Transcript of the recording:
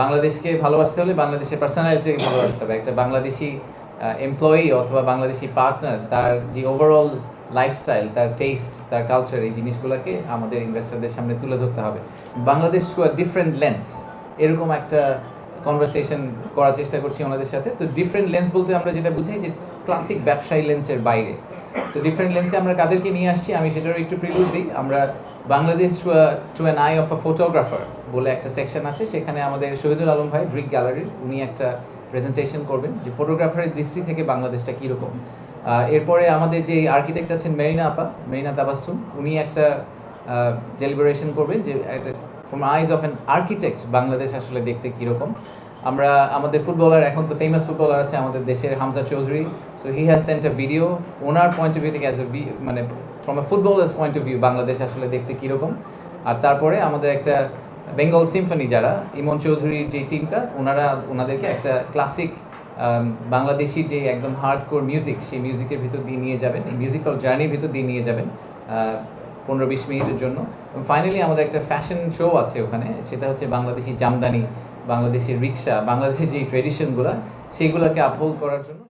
বাংলাদেশকে ভালোবাসতে হলে বাংলাদেশের পার্সোনালিটিকে ভালোবাসতে হবে। একটা বাংলাদেশি এমপ্লয়ি অথবা বাংলাদেশি পার্টনার তার যে ওভারঅল লাইফস্টাইল তার টেস্ট তার কালচার এই জিনিসগুলোকে আমাদের ইনভেস্টরদের সামনে তুলে ধরতে হবে। বাংলাদেশ টু ডিফারেন্ট লেন্স এরকম একটা কনভারসেশন করার চেষ্টা করছি ওনাদের সাথে। তো ডিফারেন্ট লেন্স বলতে আমরা যেটা বুঝাই যে ক্লাসিক ব্যবসায়ী লেন্সের বাইরে। তো ডিফারেন্ট লেন্সে আমরা কাদেরকে নিয়ে আসছি, আমি সেটারও একটু প্রিভিউ দিই। আমরা Bangladesh to an eye of a photographer বলে একটা সেকশন আছে। সেখানে আমাদের শহীদুল আলম ভাই ব্রিক গ্যালারির উনি একটা প্রেজেন্টেশন করবেন যে ফটোগ্রাফারের দৃষ্টি থেকে বাংলাদেশটা কীরকম। এরপরে আমাদের যে আর্কিটেক্ট আছেন মেরিনা আপা, মেরিনা তাবাসুম উনি একটা ডেলিবারেশন করবেন যে একটা from eyes of an architect Bangladesh আসলে দেখতে কীরকম? আমরা, আমাদের ফুটবলার, এখন তো ফেমাস ফুটবলার আছে আমাদের দেশের Hamza Chowdhury. So he has sent a video owner point of view থেকে অ্যাজ এ মানে from a footballer's point of view Bangladesh আসলে দেখতে কীরকম? আর তারপরে আমাদের একটা বেঙ্গল সিম্ফনি যারা, ইমন চৌধুরীর যে টিমটা ওনারা, ওনাদেরকে একটা ক্লাসিক বাংলাদেশি যে একদম হার্ড কোর মিউজিক সেই মিউজিকের ভিতর দিয়ে নিয়ে যাবেন, এই মিউজিক্যাল জার্নির ভিতর দিয়ে নিয়ে যাবেন। পনেরো বিশ মিনিটের জন্য। ফাইনালি আমাদের একটা ফ্যাশন শো আছে ওখানে, সেটা হচ্ছে বাংলাদেশি জামদানি বাংলাদেশের রিক্সা, বাংলাদেশের যে ট্রেডিশনগুলো সেগুলোকে আপহোল্ড করার জন্য